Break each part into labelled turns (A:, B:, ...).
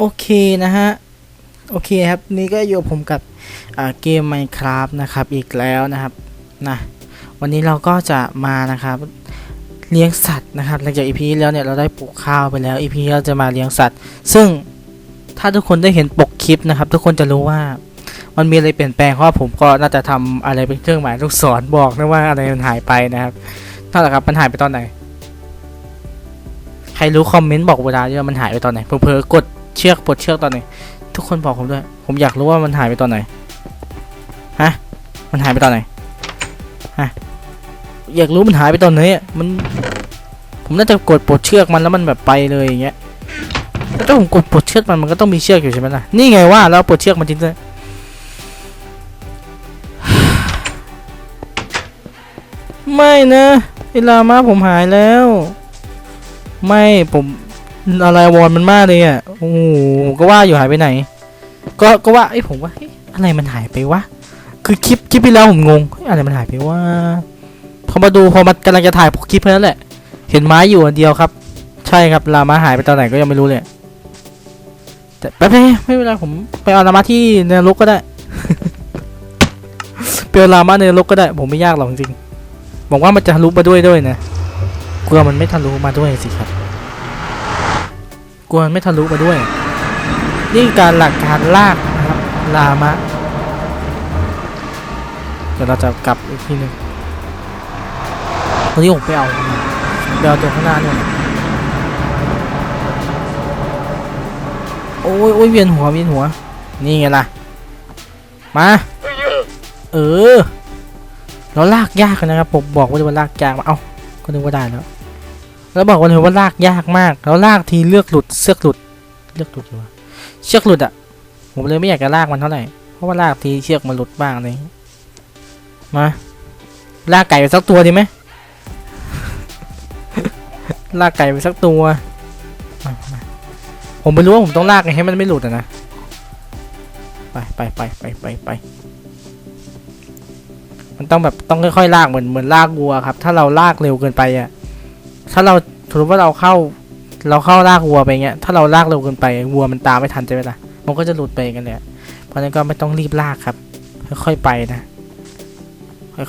A: โอเคนะฮะ โอเคครับ นี่ก็อยู่ผมกับเกม Minecraft นะครับ อีกแล้วนะครับนะวันนี้เราก็จะมานะครับ เลี้ยงสัตว์นะครับหลังจากอีพีแล้วเนี่ยเราได้ปลูกข้าวไปแล้วอีพีเราจะมาเลี้ยงสัตว์ ซึ่งถ้าทุกคนได้เห็นปกคลิปนะครับ ทุกคนจะรู้ว่ามันมีอะไรเปลี่ยนแปลงเพราะผมก็น่าจะทำอะไรเป็นเครื่องหมายลูกศรบอกนะว่าอะไรมันหายไปนะครับนั่นแหละครับมันหายไปตอนไหน ใครรู้คอมเมนต์บอกเวลาด้วยว่ามันหายไปตอนไหนเผลอกด เชือกปลดเชือกตอนไหนทุกคนบอกผมด้วย ผมอยากรู้ว่ามันหายไปตอนไหนฮะมันหายไปตอนไหนฮะอยากรู้มันหายไปตอนไหนอะมันผมน่าจะกดปลดเชือกมันแล้วมันแบบไปเลยอย่างเงี้ยถ้าผมกดปลดเชือกมันมันก็ต้องมีเชือกอยู่ใช่ไหมล่ะนี่ไงว่าแล้วปลดเชือกมันจริงด้วยไม่นะไอลามาผมหายแล้ว ไม่ผม อะไรวอนมันมากเลยอะโอ้โหก็ว่าอยู่หายไปไหน ก็ก็ว่าไอ้ผมว่าอะไรมันหายไปวะคือคลิปคลิปที่แล้วผมงงอะไรมันหายไปวะพอมาดูพอมันกำลังจะถ่ายคลิปนั้นแหละ เห็นไม้อยู่อันเดียวครับ ใช่ครับลามาหายไปตอนไหนก็ยังไม่รู้เลยแต่แป๊บนึงไม่เป็นไรผมไปเอาลามาที่เนรกก็ได้ไปเอาลามาในรกก็ได้ ผมไม่ยากหรอกจริงบอกว่ามันจะทะลุมาด้วยด้วยนะกลัวมันไม่ทะลุมาด้วยสิครับ กลัวไม่ทะลุมาด้วย นี่การหลักการลากนะครับลามะ เดี๋ยวเราจะกลับอีกทีหนึ่งตอนนี้ผมไปเอาเดี๋ยวเอาตัวข้างหน้าเนี่ยโอ้ยโอ้ยเวียนหัวเวียนหัว นี่ไงล่ะ มา เออ เราลากยากนะครับผมบอกว่าจะว่าลากยากมา เอ้าก็นึกว่าได้แล้ว แล้วบอกว่าเลยว่าลากยากมาก แล้วลากทีเลือกหลุดเสือกหลุด เลือกหลุดเหรอเชือกหลุดอะ ผมเลยไม่อยากจะลากมันเท่าไหร่ เพราะว่าลากทีเชือกมันหลุดบ้างอะไรอย่างเลยมา ลากไก่ไปสักตัวดีไหมลากไก่ไปสักตัว ผมไม่รู้ว่าผมต้องลากไงให้มันไม่หลุดอะนะ ไปไปไปไปไปไปมันต้องแบบต้องค่อยๆลากเหมือนเหมือนลากวัวครับ ถ้าเราลากเร็วเกินไปอะ ถ้าเราสมมติว่าเราเข้า เราเข้าลากวัวไปเงี้ย ถ้าเราลากเร็วเกินไปวัวมันตามไม่ทันใช่ไหมล่ะ มันก็จะหลุดไปกันเลยอะเพราะนั้นก็ไม่ต้องรีบลากครับ ค่อยๆไปนะ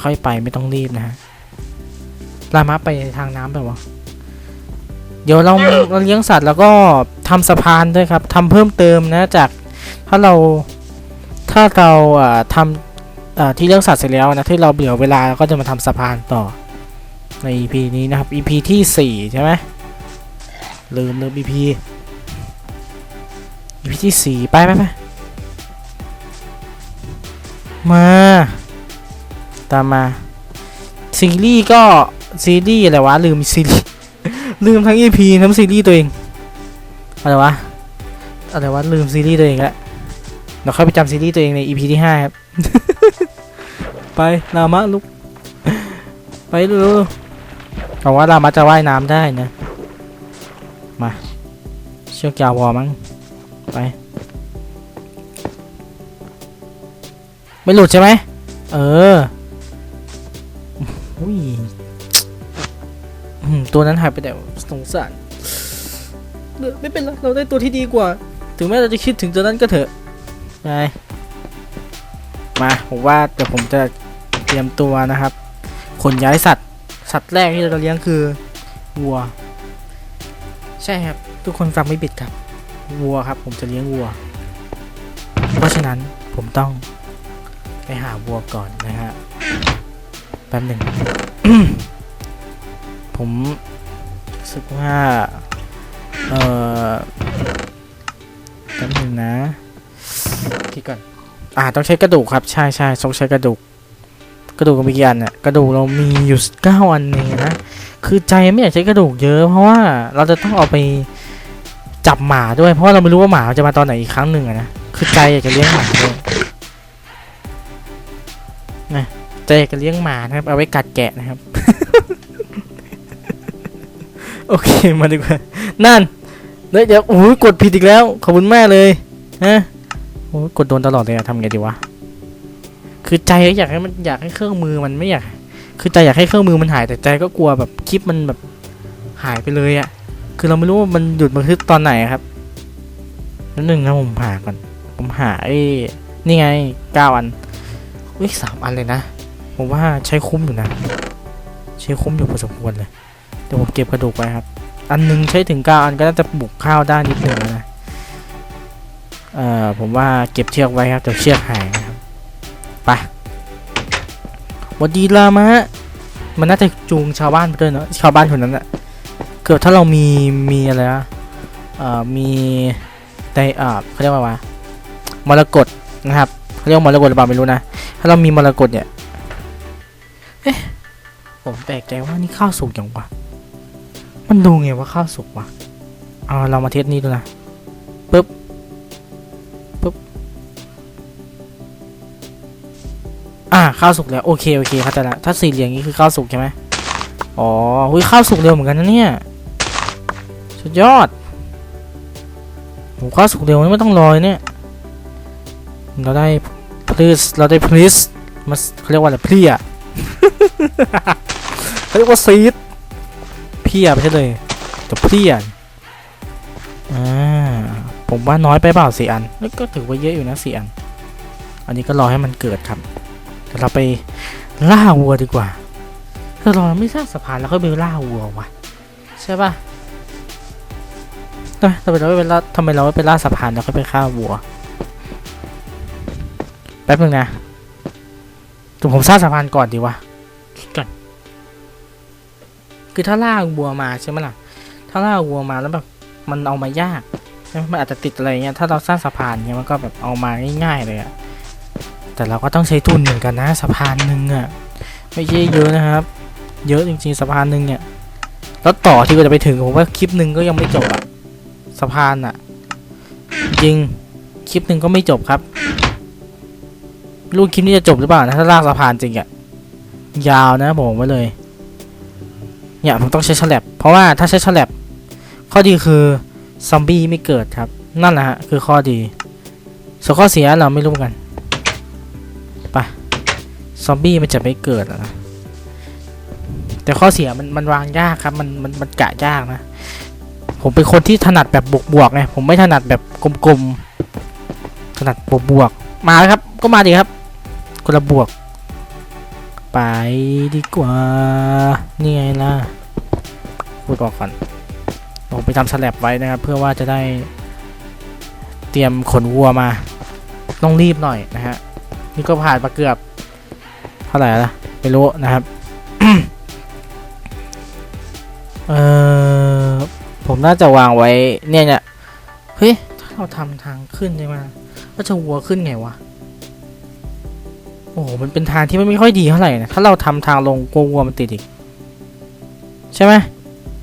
A: ค่อยๆไปไม่ต้องรีบนะฮะลามาไปทางน้ำไปวะเดี๋ยวเราเราเลี้ยงสัตว์แล้วก็ทำสะพานด้วยครับทำเพิ่มเติมนะจากถ้าเราถ้าเราอ่าทำอ่าที่เลี้ยงสัตว์เสร็จแล้วนะที่เราเบื่อเวลาเราก็จะมาทำสะพานต่อ ใน EP นี้นะครับ EP ที่สี่ใช่ไหมลืมลืม EP EP ที่สี่ไปไปไปมา ตามมา ซีรีส์ก็ซีรีส์อะไรวะ ลืมซีรีส์ลืมทั้ง EP ทั้งซีรีส์ตัวเอง อะไรวะ อะไรวะ ลืมซีรีส์ตัวเองแล้วเดี๋ยวค่อยไปจำซีรีส์ตัวเองใน EP ที่ห้าครับ ไปลามะลุก ไปเร็ว ๆเอาว่าลามาจะว่ายน้ำได้นะ มาเชือกยาวพอมั้งไป ไม่หลุดใช่ไหม เอออุ้ยตัวนั้นหายไปแต่สงสารไม่เป็นไรเราได้ตัวที่ดีกว่า ถึงแม้เราจะคิดถึงตัวนั้นก็เถอะไปมาผมว่าเดี๋ยวผมจะเตรียมตัวนะครับขนย้ายสัตว์ สัตว์แรกที่เราจะเลี้ยงคือวัว ใช่ครับ ทุกคนฟังไม่ผิดครับ วัวครับ ผมจะเลี้ยงวัว เพราะฉะนั้นผมต้องไปหาวัวก่อนนะฮะแป๊บหนึ่ง ผมรู้สึกว่า เออแป๊บหนึ่งนะคิดก่อน อ่าต้องใช้กระดูกครับ ใช่ใช่ต้องใช้กระดูก กระดูกมีกี่อันเนี่ยกระดูกเรามีอยู่เก้าอันเองนะคือใจไม่อยากใช้กระดูกเยอะ เพราะว่าเราจะต้องเอาไปจับหมาด้วย เพราะเราไม่รู้ว่าหมาจะมาตอนไหนอีกครั้งหนึ่งนะคือใจอยากจะเลี้ยงหมาด้วยนะใจอยากจะเลี้ยงหมานะครับ เอาไว้กัดแกะนะครับ โอเคมาดีกว่านั่นเดี๋ยวโอ้ยกดผิดอีกแล้ว ขอบคุณแม่เลยฮะโอ้ยกดโดนตลอดเลยอะทำไงดีวะ คือใจก็อยากให้มันอยากให้เครื่องมือมันไม่อยาก คือใจอยากให้เครื่องมือมันหายแต่ใจก็กลัวแบบคลิปมันแบบหายไปเลยอะคือเราไม่รู้ว่ามันหยุดบันทึกตอนไหนครับนิดนึงนะผมหาก่อน ผมหาไอ้นี่ไงเก้าอันวิสามอันเลยนะ ผมว่าใช้คุ้มอยู่นะ ใช้คุ้มอยู่พอสมควรเลยเดี๋ยวผมเก็บกระดูกไว้ครับ อันหนึงใช้ถึงเก้าอันก็น่าจะบุกข้าวได้นิดหนึ่งนะ เอ่อผมว่าเก็บเชือกไว้ครับเดี๋ยวเชือกหาย ไปหวัดดีลามะมันน่าจะจูงชาวบ้านไปด้วยเนอะชาวบ้านคนนั้นอะเกิดถ้าเรามีมีอะไรนะเอ่อมีในเอ่อเขาเรียกว่าว่ามรกตนะครับเขาเรียกมรกตหรือเปล่าไม่รู้นะถ้าเรามีมรกตเนี่ยเอ๊ะผมแปลกใจว่านี่ข้าวสุกอย่างวะมันดูไงว่าข้าวสุกวะเอาเรามาเทสนี้ดูนะ อ่าข้าวสุกแล้วโอเคโอเคเข้าใจละถ้าสี่เหลี่ยงนี้คือข้าวสุกใช่ไหมอ๋อหุยข้าวสุกเร็วเหมือนกันนะเนี่ยสุดยอดโหข้าวสุกเร็วนี่ไม่ต้องรอเลยเนี่ย เราได้ please เราได้ please มาเขาเรียกว่าอะไรเพลียเขาเรียกว่าซีดเพียไม่ใช่เลยแต่เพลียอ่าผมว่าน้อยไปเปล่าสี่อัน ก็ถือว่าเยอะอยู่นะสี่อัน อันนี้ก็รอให้มันเกิดครับ เดี๋ยวเราไปล่าวัวดีกว่าถ้าเราไม่สร้างสะพานแล้วค่อยไปล่าวัววะใช่ปะทำไมทำไมเราไม่ไปล่าทำไมเราไม่ไปล่าสะพานแล้วค่อยไปฆ่าวัว แป๊บนึงนะเดี๋ยวผมสร้างสะพานก่อนดีวะคิดก่อนคือถ้าล่าวัวมาใช่ไหมล่ะ ถ้าล่าวัวมาแล้วแบบมันเอามายากใช่ไหมมันอาจจะติดอะไรเงี้ย ถ้าเราสร้างสะพานเงี้ยมันก็แบบเอามาง่ายๆเลยอะ แต่เราก็ต้องใช้ทุนเหมือนกันนะสะพานหนึ่งอะไม่ใช่เยอะนะครับ เยอะจริงๆสะพานหนึ่งเนี่ยแล้วต่อที่ก็จะไปถึงผมว่าคลิปหนึ่งก็ยังไม่จบอะสะพานอะจริงคลิปหนึ่งก็ไม่จบครับรูคลิปนี้จะจบหรือเปล่านะถ้าลากสะพานจริงอะยาวนะบอกไว้เลยเนี่ยผมต้องใช้ฉลับเพราะว่าถ้าใช้ฉลับข้อดีคือซอมบี้ไม่เกิดครับ นั่นแหละฮะคือข้อดีส่วนข้อเสียเราไม่รู้กัน ซอมบี้มันจะไม่เกิดนะ แต่ข้อเสียมันมันวางยากครับ มันมันมันกะยากนะ ผมเป็นคนที่ถนัดแบบบวกๆไง ผมไม่ถนัดแบบกลมๆ ถนัดบวกๆ มาแล้วครับ ก็มาดีครับคนละบวก ไปดีกว่า นี่ไงล่ะพูดออกก่อน ผมไปทำสแลบไว้นะครับ เพื่อว่าจะได้เตรียมขนวัวมา ต้องรีบหน่อยนะฮะ นี่ก็ผ่านมาเกือบ เท่าไหร่ละไม่รู้นะครับเออผมน่าจะวางไว้เนี่ยเนี่ยเฮ้ยถ้าเราทำทางขึ้นใช่ไหมก็จะวัวขึ้นไงวะโอ้โหมันเป็นทางที่ไม่ค่อยดีเท่าไหร่นะถ้าเราทำทางลงกลัววัวมันติดอีก ใช่ไหม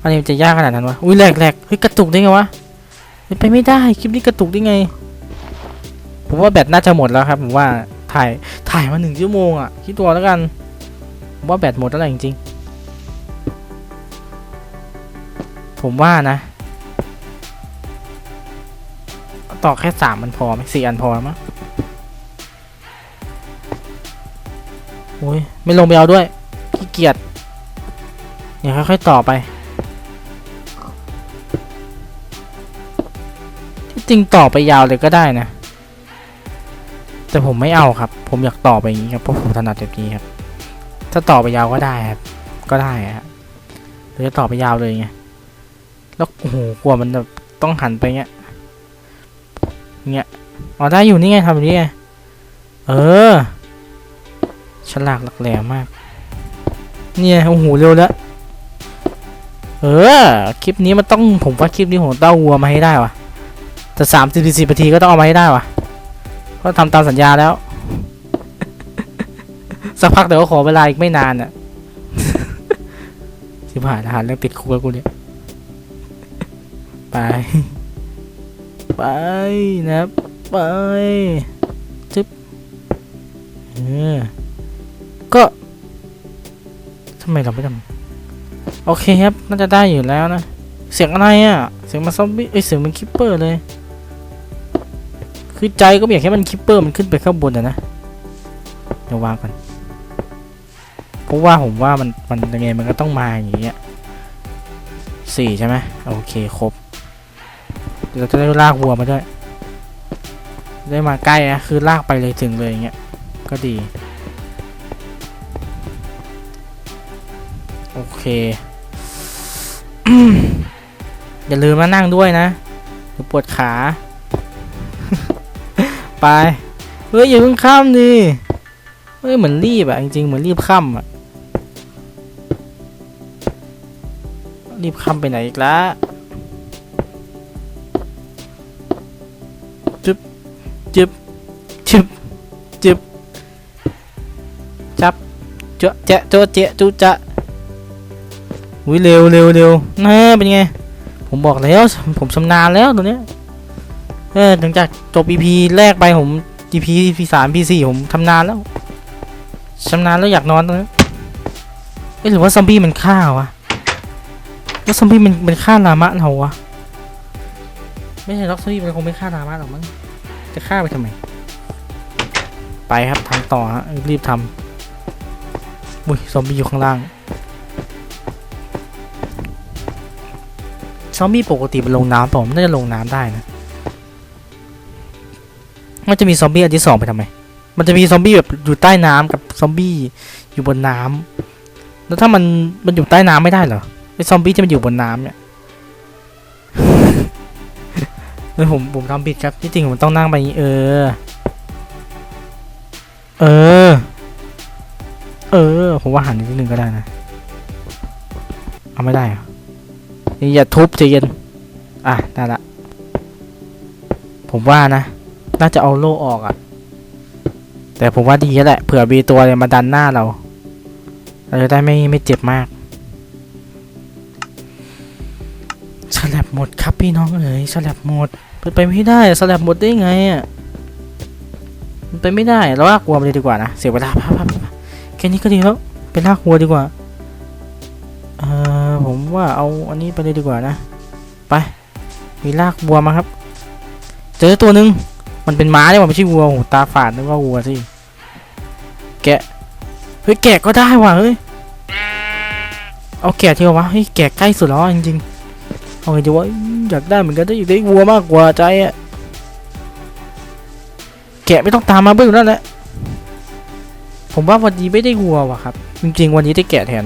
A: อันนี้จะยากขนาดนั้นวะอุ้ยแหลกแหลกเฮ้ยกระตุกได้ไงวะไปไม่ได้คลิปนี้กระตุกได้ไงผมว่าแบตน่าจะหมดแล้วครับผมว่า ถ่ายถ่ายมาหนึ่งชั่วโมงอะคิดตัวแล้วกัน ว่าแบตหมดแล้วแหละจริงๆ ผมว่านะ ต่อแค่สามมันพอไหมสี่อันพอมั้งโอ้ยไม่ลงไปเอาด้วยขี้เกียจเนี่ยค่อยๆต่อไปที่จริงต่อไปยาวเลยก็ได้นะ แต่ผมไม่เอาครับ ผมอยากต่อไปอย่างนี้ครับเพราะผมถนัดแบบนี้ครับ ถ้าต่อไปยาวก็ได้ครับ ก็ได้ครับหรือจะต่อไปยาวเลยไงแล้วโอ้โหกลัวมันแบบต้องหันไปเงี้ยเงี้ยอ๋อได้อยู่นี่ไงทำแบบนี้ไงเออฉลากหลักแหลมมาก เนี่ยโอ้โหเร็วแล้วเออคลิปนี้มันต้องผมว่าคลิปนี้ผมต้องเอาวัวมาให้ได้วะแต่สามสิบสี่นาทีก็ต้องเอามาให้ได้วะ เพราะทำตามสัญญาแล้ว สักพักเดี๋ยวก็ขอเวลาอีกไม่นานอะสิบหายทหารเรื่องติดคุกแล้วกูเนี่ย ไป ไปนะไปจึ๊บเออก็ทำไมเราไม่ทำโอเคครับ น่าจะได้อยู่แล้วนะ เสียงอะไรอะ เสียงมาซอมบี้เอ้ยเสียงมันคิปเปอร์เลย คือใจก็ไม่อยากให้มันคิปเปอร์มันขึ้นไปข้างบนอะนะเดี๋ยววางกันเพราะว่าผมว่ามันมันยังไงมันก็ต้องมาอย่างเงี้ยสี่ใช่ไหมโอเคครบเดี๋ยวเราจะได้ลากวัวมาด้วย ได้มาใกล้นะคือลากไปเลยถึงเลยอย่างเงี้ยก็ดี โอเค อย่าลืมมานั่งด้วยนะปวดขา ไปเฮ้ยอย่าเพิ่งข้ามดิเฮ้ยเหมือนรีบอะจริงๆเหมือนรีบข้ามอะรีบข้ามไปไหนอีกละจึบจึบจึบจึบจับเจ๊ะเจ๊ะโจ๊ะเจ๊ะจุจะอุ้ยเร็วเร็วเร็วน่าเป็นไงผมบอกแล้วผมชำนาญแล้วตัวเนี้ย เออหลังจากจบ EP แรกไปผม EP EP สาม EP สี่ผมชำนาญแล้วชำนาญแล้วอยากนอนตอนนี้นเอ้หรือว่าซอมบี้มันฆ่าวะว่าซอมบี้มันมันฆ่าลามะเราวะไม่ใช่ล็อกซอมบี้มันคงไม่ฆ่าลามะหรอกมั้งจะฆ่าไปทำไม ไปครับทำต่อฮะรีบทำอุ้ยซอมบี้อยู่ข้างล่างซอมบี้ปกติมันลงน้ำเปล่ามันน่าจะลงน้ำได้นะ มันจะมีซอมบี้อันที่สองไปทำไม มันจะมีซอมบี้แบบอยู่ใต้น้ำกับซอมบี้อยู่บนน้ำแล้วถ้ามันมันอยู่ใต้น้ำไม่ได้เหรอไอซอมบี้ที่มันอยู่บนน้ำเนี่ยเออผมผมทำผิดครับที่จริงผมต้องนั่งไปอย่างนี้เออ เออ เออผมว่าหันนิดนึงก็ได้นะ เอาไม่ได้เหรออย่าทุบใจเย็น อะได้ละ ผมว่านะ น่าจะเอาโล่ออกอะ่ะ แต่ผมว่าดีแล้วแหละ เผื่อมีตัวอะไรมาดันหน้าเรา เราจะได้ไม่ไม่เจ็บมากสลับหมดครับพี่น้องเอ๋ยสลับหมดเป็นไปไม่ได้สลับหมดได้ไงอะมันไปไม่ได้เราลากวัวไปเลยดีกว่านะเสียเวลาพับพับพับแค่นี้ก็ดีแล้วเป็นลากวัวดีกว่าเออผมว่าเอาอันนี้ไปเลยดีกว่านะ ไปมีลากวัวมาครับ เจอตัวหนึ่ง มันเป็นม้าเนี่ยมันไม่ใช่วัวโหตาฝาดนึกว่าวัวสิแกะเฮ้ยแกะก็ได้ว่ะเฮ้ยเอาแกะที่ววะเฮ้ยแกะใกล้สุดแล้วจริงๆเอาไงดีวะอยากได้เหมือนกันแต่อยากได้วัวมากกว่าใจอะแกะไม่ต้องตามมาเบื้องแล้วแหละผมว่าวันนี้ไม่ได้วัวว่ะครับ จริง ๆ วันนี้ได้แกะแทน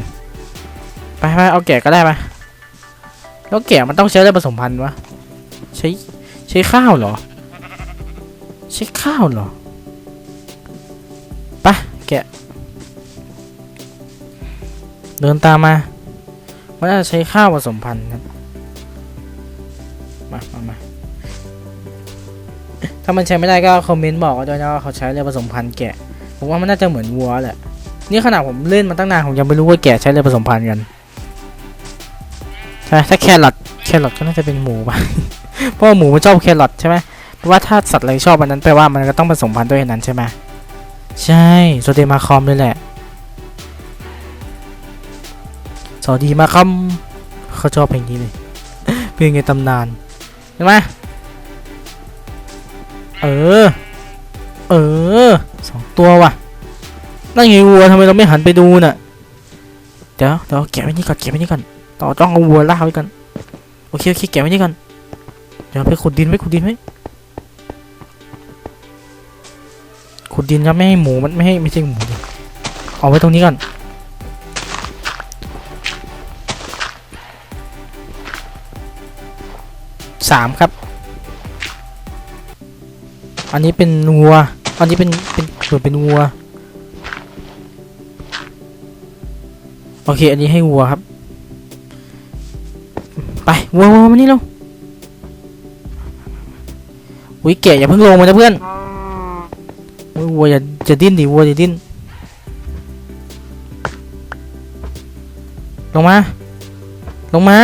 A: ไปไปเอาแกะก็ได้ไปแล้วแกะมันต้องใช้อะไรผสมพันธุ์วะใช้ใช้ข้าวเหรอ ใช้ข้าวเหรอไปแกะ เดินตามมาว่าน่าจะใช้ข้าวผสมพันธุ์ครับ มามามาถ้ามันใช้ไม่ได้ก็คอมเมนต์บอกก็ด้วยนะว่าเขาใช้อะไรผสมพันธุ์แกะ ผมว่ามันน่าจะเหมือนวัวแหละ นี่ขนาดผมเล่นมาตั้งนานผมยังไม่รู้ว่าแกะใช้อะไรผสมพันธุ์กันใช่ถ้าแครอทแครอทก็น่าจะเป็นหมูป่ะเพราะหมูมันชอบแครอทใช่ไหม ว่าถ้าสัตว์อะไรชอบอันนั้นแปลว่ามันก็ต้องผสมพันธุ์ด้วยอันนั้นใช่ไหมใช่โซเดมาคอมเลยแหละสวัสดีมาคอมเขาชอบเพลงนี้เลยเพลงในตำนานใช่ไหมเออ เออสองตัวว่ะนั่นไงวัวทำไมเราไม่หันไปดูน่ะเดี๋ยวเดี๋ยวแกะไว้นี่ก่อนแกะไว้นี่ก่อนต่อต้องเอาวัวล่าไว้กันโอเคโอเคแกะไว้นี่ก่อนเดี๋ยวไปขุดดินไว้ขุดดินไว้ ขุดดินครับไม่ให้หมูมันไม่ให้ไม่ใช่หมูเอาไว้ตรงนี้ก่อนสามครับ อันนี้เป็นวัว อันนี้เป็นเป็นเหมือนเป็นวัว โอเค อันนี้ให้วัวครับ ไปวัววัวมานี่เร็วอุ้ยแกะอย่าเพิ่งลงมานะเพื่อน วัวอย่าจะดิ้นดิวัวอย่าดิ้นลงมา ลงมา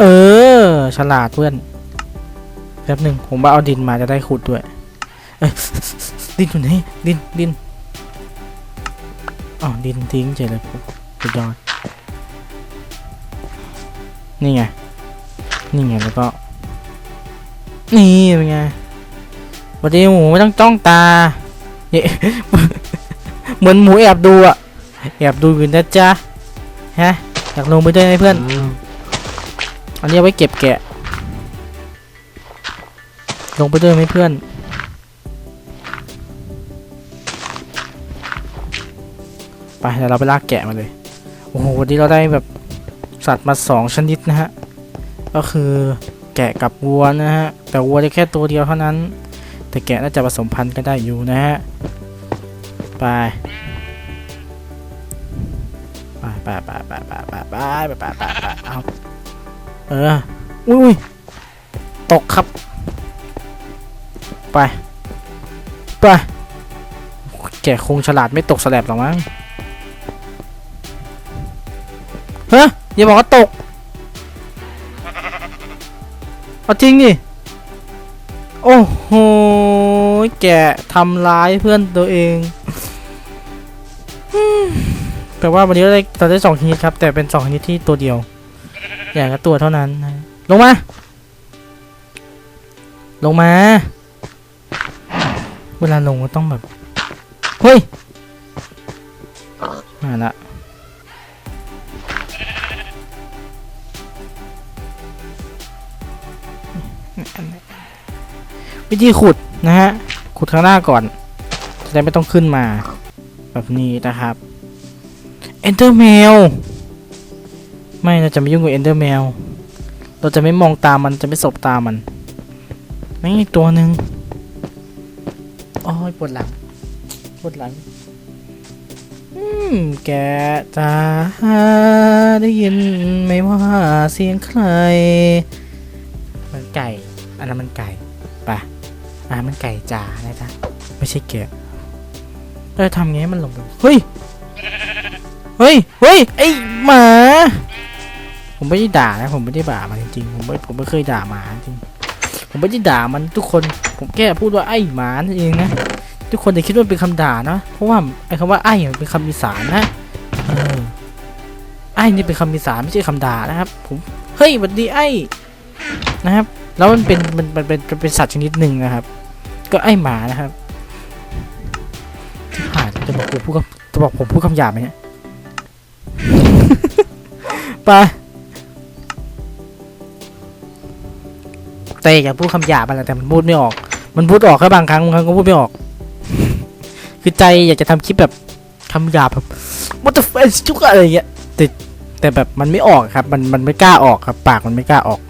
A: เออ ฉลาดเพื่อน แป๊บหนึ่งผมว่าเอาดินมาจะได้ขุดด้วยเอ้ดินอยู่ไหน ดิน ดิน อ๋อ ดินทิ้งเฉยเลยสุดยอด นี่ไง นี่ไง แล้วก็ นี่เป็นไง วันนี้หมูไม่ต้องจ้องตาเนี่ยเหมือนหมูแอบดูอะแอบดูอยู่นะจ๊ะฮะอยากลงไปด้วยไหมเพื่อน อันนี้เอาไว้เก็บแกะ ลงไปด้วยไหมเพื่อน ไปเดี๋ยวเราไปลากแกะมาเลย โอ้โห วันนี้เราได้แบบสัตว์มาสองชนิดนะฮะ ก็คือแกะกับวัวนะฮะ แต่วัวได้แค่ตัวเดียวเท่านั้น แต่แกะน่าจะผสมพันธุ์กันได้อยู่นะฮะไปไป ไปไปไปไปไปไปไปไปไปไปเอาเออ อุ้ยตกครับ ไป ไป แกคงฉลาดไม่ตกสแลบหรอกมั้งเฮ้ยอย่าบอกว่าตก เอาจริงดิ โอ้โห แกทำร้ายเพื่อนตัวเองแปลว่าวันนี้เราได้เราได้สองชนิดครับ แต่เป็นสองชนิดที่ตัวเดียว อย่างละตัวเท่านั้นนะลงมา ลงมา เวลาลงก็ต้องแบบ เฮ้ย มาละ วิธีขุดนะฮะ ขุดข้างหน้าก่อน จะได้ไม่ต้องขึ้นมา แบบนี้นะครับ Enter Mail ไม่เราจะไม่ยุ่งกับ Enter Mail เราจะไม่มองตามมันจะไม่สบตามันนี่อีกตัวหนึ่งโอ้ยปวดหลังปวดหลัง อืม แกจะได้ยินไหม่ว่าเสียงใคร มันไก่ อันนั้นมันไก่ ไป อ่ามันไก่จ๋านะจ๊ะไม่ใช่แกะเราจะทำไงให้มันลงไปเฮ้ยเฮ้ยเฮ้ยไอหมา ผมไม่ได้ด่านะผมไม่ได้ด่ามันจริงๆผมไม่ผมไม่เคยด่าหมาจริงผมไม่ได้ด่ามันทุกคนผมแค่พูดว่าไอ้หมานั่นเองนะทุกคนอย่าคิดว่าเป็นคำด่านะเพราะว่าไอ้คำว่าไอ้เป็นคำอีสานนะไอ้นี่เป็นคำอีสานไม่ใช่คำด่านะครับ ผมเฮ้ยสวัสดีไอ้นะครับ แล้วมันเป็นมันมันเป็นมันเป็นสัตว์ชนิดหนึ่งนะครับ ก็ไอหมานะครับที่ผ่านจะบอกกูพูดคำจะบอกผมพูดคำหยาบไหมเนี่ยไปแต่อยากพูดคำหยาบอะไรแต่มันพูดไม่ออก มันพูดออกแค่บางครั้งบางครั้งก็พูดไม่ออก คือใจอยากจะทำคลิปแบบคำหยาบแบบ what the fuck จุกอะไรอย่างเงี้ยแต่แต่แบบมันไม่ออกครับ มันมันไม่กล้าออกครับ ปากมันไม่กล้าออก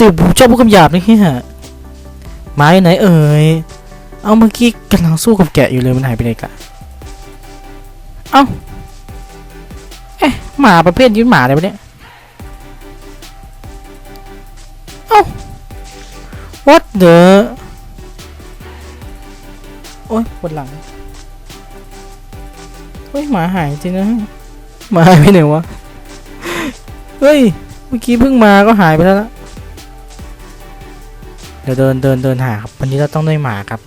A: ติผมชอบพูดคำหยาบนี่ฮะไม้ไหนเอ่ย เอาเมื่อกี้กำลังสู้กับแกะอยู่เลยมันหายไปไหนกะเอ้า เอ๊ะหมาประเภทยืนหมาอะไรวะเนี่ย เอ้า what the โอ๊ยปวดหลังเฮ้ยหมาหายจริงนะหมาหายไปไหนวะ เฮ้ย เมื่อกี้เพิ่งมาก็หายไปแล้วละ ดี๋ยวเดินเดินเดินหาครับวันนี้เราต้องได้หมาครับ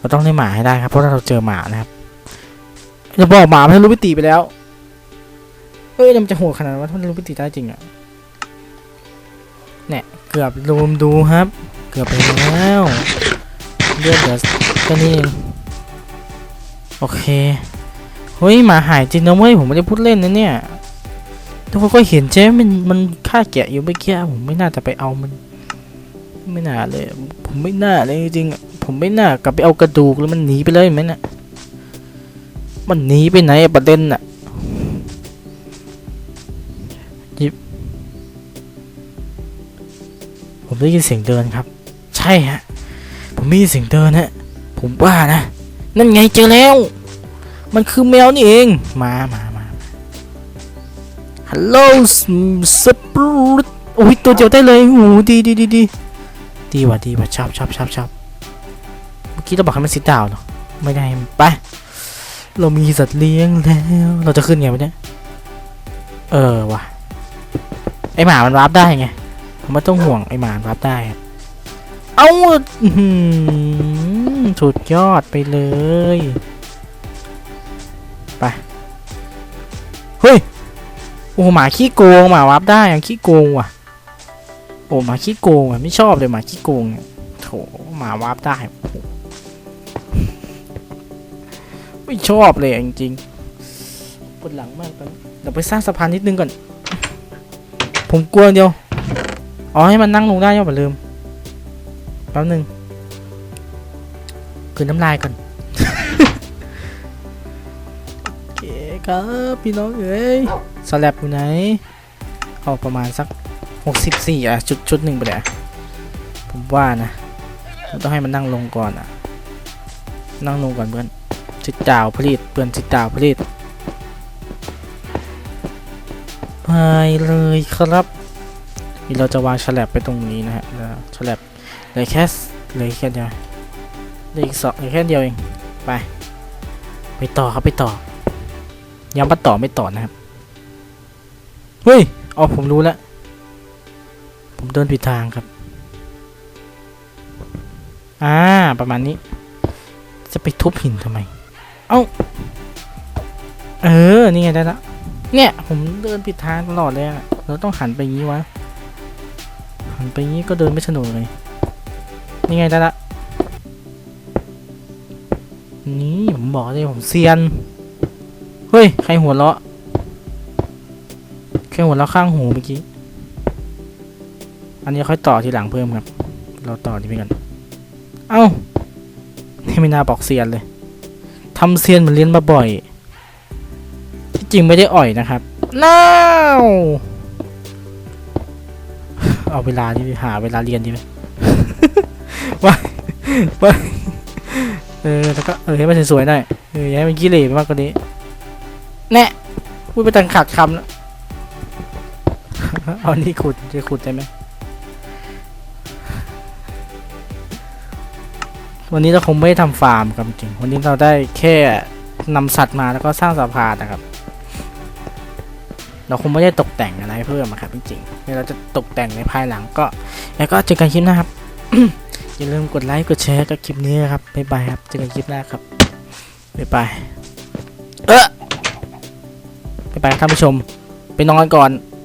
A: เราต้องได้หมาให้ได้ครับเพราะเราเจอหมานะครับจะบอกหมาไม่รู้พิตีไปแล้วเฮ้ยมันจะโหดขนาดว่าถ้ามันรู้พิตีได้จริงอะเนี่ยเกือบลืมดูครับ เกือบไปแล้วเลือดเหลือแค่นี้โอเคเฮ้ยหมาหายจริงนะเว้ยผมไม่ได้พูดเล่นนะเนี่ยทุกคนก็เห็นใช่ไหมมันมันฆ่าแกะอยู่เมื่อกี้ผมไม่น่าจะไปเอามัน ไม่น่าเลย ผมไม่น่าเลยจริงผมไม่น่ากลับไปเอากระดูกแล้วมันหนีไปเลยไหมน่ะมันหนีไปไหนประเด็นน่ะยิบผมได้ยินเสียงเดินครับ ใช่ฮะ ผมได้ยินเสียงเดินฮะ ผมว่านะ นั่นไงเจอแล้ว มันคือแมวนี่เอง มามามาฮัลโหลสปรูตโอ้ยตัวเดียวได้เลยโอ้โหดีดีดีดี ดีว่ะดีว่ะชอบชอบชอบชอบเมื่อกี้เราบอกให้มันซิดดาวเนาะไม่ได้ไป เรามีสัตว์เลี้ยงแล้ว เราจะขึ้นไงวะเนี่ยเออว่ะไอหมามันรับได้ไงผมไม่ต้องห่วงไอหมามันรับได้ เอ้าสุดยอดไปเลยไปเฮ้ยโอ้หมาขี้โกงหมาวับได้ยังขี้โกงว่ะ โอ้หมาขี้โกงอะไม่ชอบเลยหมาขี้โกงเนี่ยโถหมาวับได้ไม่ชอบเลยจริงๆปวดหลังมากตอนเดี๋ยวไปสร้างสะพานนิดนึงก่อน ผมกลัวเดียวอ๋อให้มันนั่งลงได้ยังอย่าลืมแป๊บหนึงคืนน้ำลายก่อนโอเคครับพี่น้องเอ้ยสแลบอยู่ไหนเอาประมาณสัก 64อะชุดชุดหนึ่งไปเลยอผมว่านะมต้องให้มันนั่งลงก่อนอะ นั่งลงก่อนเพื่อนจิตดาวผลิตเพื่อนจิตดาวผลิตไปเลยครับนี่เราจะวางฉลับไปตรงนี้นะฮะแล้วฉลับเหลือแค่เหลือแค่เดียวเหลืออีกสองเหลือแค่เดียวเองไปไปต่อครับไปต่อย้ำว่าต่อไม่ต่อนะครับเฮ้ยอ๋อผมรู้แล้ว ผมเดินผิดทางครับ อ่า ประมาณนี้ จะไปทุบหินทำไม เอ้า เออ นี่ไงได้ละ เนี่ย ผมเดินผิดทางตลอดเลยอะเราต้องหันไปงนี้วะ หันไปงนี้ก็เดินไม่สนุกเลย นี่ไงได้ละ นี่ผมบอกเลยผมเซียน เฮ้ย ใครหัวเราะ ใครหัวเราะข้างหูเมื่อกี้ อันนี้ค่อยต่อทีหลังเพิ่มครับ เราต่อที่ไปกัน เอ้า นี่ไม่น่าบอกเซียนเลยทำเซียนเหมือนเรียนมาบ่อย ที่จริงไม่ได้อ่อยนะครับน้าวเอาเวลาที่หาเวลาเรียนดีไหมว่าว่าเออแล้วก็เออให้มันสวยๆหน่อยเออย่าให้มันขี้เหร่ไปมากกว่านี้ แน่พูดไปตังขาดคำแล้ว เอานี่ขุดจะขุดได้ไหม วันนี้เราคงไม่ทำฟาร์มครับจริง วันนี้เราได้แค่นำสัตว์มาแล้วก็สร้างสะพานนะครับ เราคงไม่ได้ตกแต่งอะไรเพิ่มครับจริงๆเดี๋ยวเราจะตกแต่งในภายหลังก็ แล้วก็เจอกันคลิปหนะครับ อย่าลืมกดไลค์กดแชร์กับคลิปนี้นะครับบ๊ายบายครับเจอกันคลิปหน้าครับบ๊ายบายเออบ๊ายบายท่านผู้ชมไปนอนก่อน